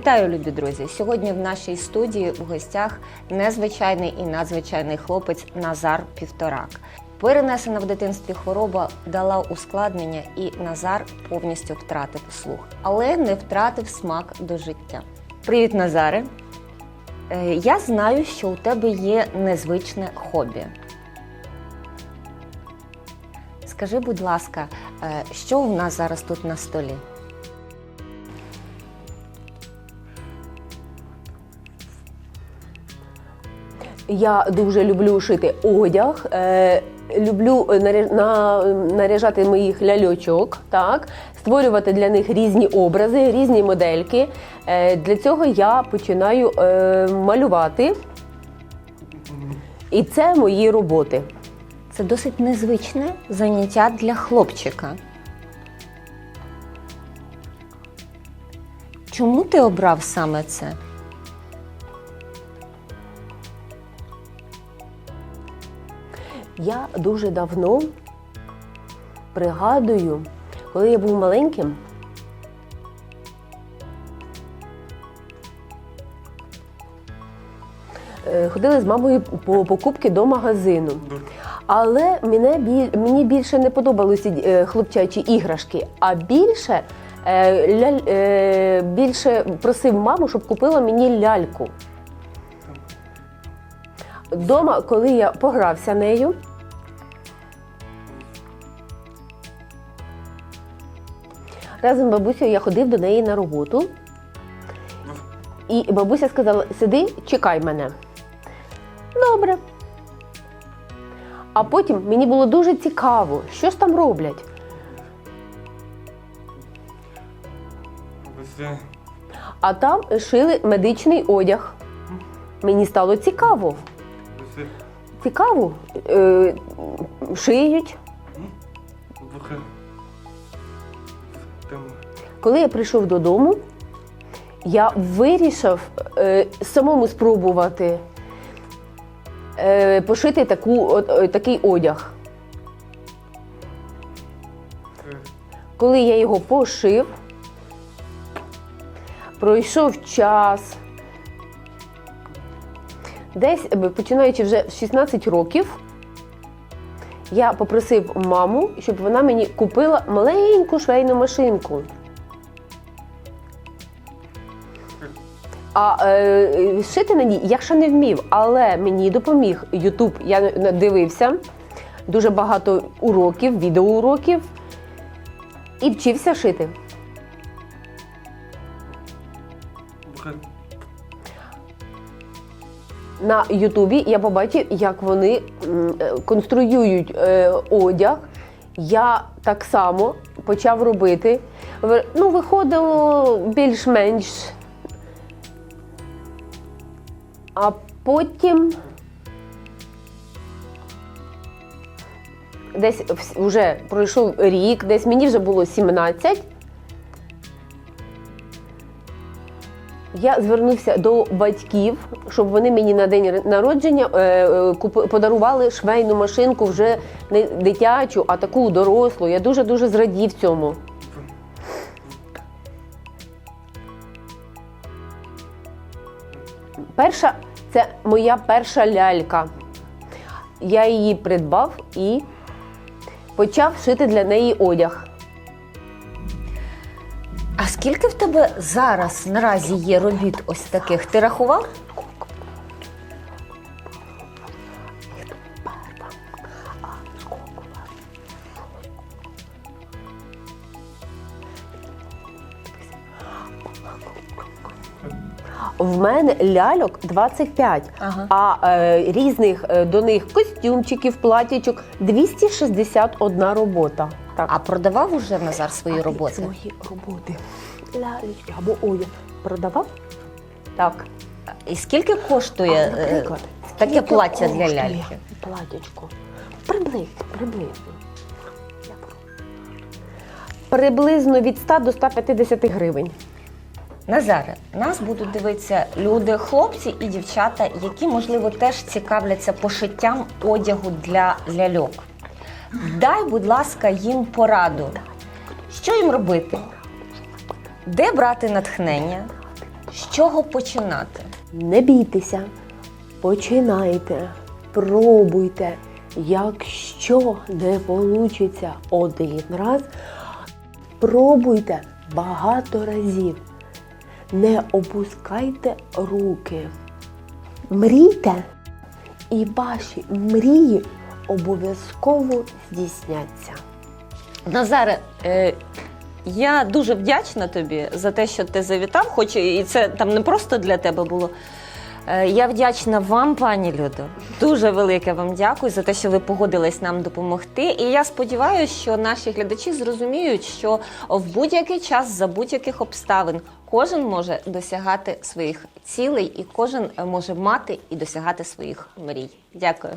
Вітаю, любі друзі! Сьогодні в нашій студії в гостях незвичайний і надзвичайний хлопець Назар Півторак. Перенесена в дитинстві хвороба дала ускладнення, і Назар повністю втратив слух, але не втратив смак до життя. Привіт, Назаре! Е, Я знаю, що у тебе є незвичне хобі. Скажи, будь ласка, е, що у нас зараз тут на столі? Я дуже люблю шити одяг, е, люблю наря- наряжати моїх ляльочок, так, створювати для них різні образи, різні модельки. Е, для цього я починаю е, малювати. І це мої роботи. Це досить незвичне заняття для хлопчика. Чому ти обрав саме це? Я дуже давно пригадую, коли я був маленьким. е, Ходили з мамою по покупки до магазину. Але мені більше не подобалися е, хлопчачі іграшки, а більше, е, більше просив маму, щоб купила мені ляльку. Дома, коли я погрався нею, разом з бабусею я ходив до неї на роботу. І бабуся сказала: сиди, чекай мене. Добре. А потім мені було дуже цікаво, що ж там роблять. А там шили медичний одяг. Мені стало цікаво. Цікаво. Е, шиють. Коли я прийшов додому, я вирішив е, самому спробувати е, пошити таку, е, такий одяг. Коли я його пошив, пройшов час. Десь е, починаючи вже з 16 років, я попросив маму, щоб вона мені купила маленьку швейну машинку. А е, шити на ній я ще не вмів, але мені допоміг Ютуб. Я дивився дуже багато уроків, відеоуроків і вчився шити. На Ютубі я побачив, як вони е, конструюють е, одяг. Я так само почав робити. Ну, виходило більш-менш. А потім десь вже пройшов рік, десь мені вже було 17. Я звернувся до батьків, щоб вони мені на день народження е, е, подарували швейну машинку вже не дитячу, а таку дорослу. Я дуже дуже зрадів цьому. Перша це моя перша лялька. Я її придбав і почав шити для неї одяг. А скільки в тебе зараз наразі є робіт ось таких? Ти рахував? В мене ляльок 25, Ага. а е, різних е, до них костюмчиків, платячок 261 робота. Так. А продавав уже Назар свої роботи? Свої роботи. Лялечки або одяг продавав? Так. І скільки коштує А, е, таке плаття для ляльки? Платячко. Приблизно, приблизно. Приблизно від 100 до 150 гривень. Назаре, нас будуть дивитися люди, хлопці і дівчата, які, можливо, теж цікавляться пошиттям одягу для ляльок. Дай, будь ласка, їм пораду. Що їм робити? Де брати натхнення? З чого починати? Не бійтеся, починайте, пробуйте. Якщо не вийде один раз, пробуйте багато разів. Не опускайте руки. Мрійте, і ваші мрії обов'язково здійсняться. Назаре, е, я дуже вдячна тобі за те, що ти завітав, хоч і це там не просто для тебе було. Е, Я вдячна вам, пані Людо. Дуже велике вам дякую за те, що ви погодились нам допомогти. І я сподіваюся, що наші глядачі зрозуміють, що в будь-який час за будь-яких обставин кожен може досягати своїх цілей, і кожен е, може мати і досягати своїх мрій. Дякую.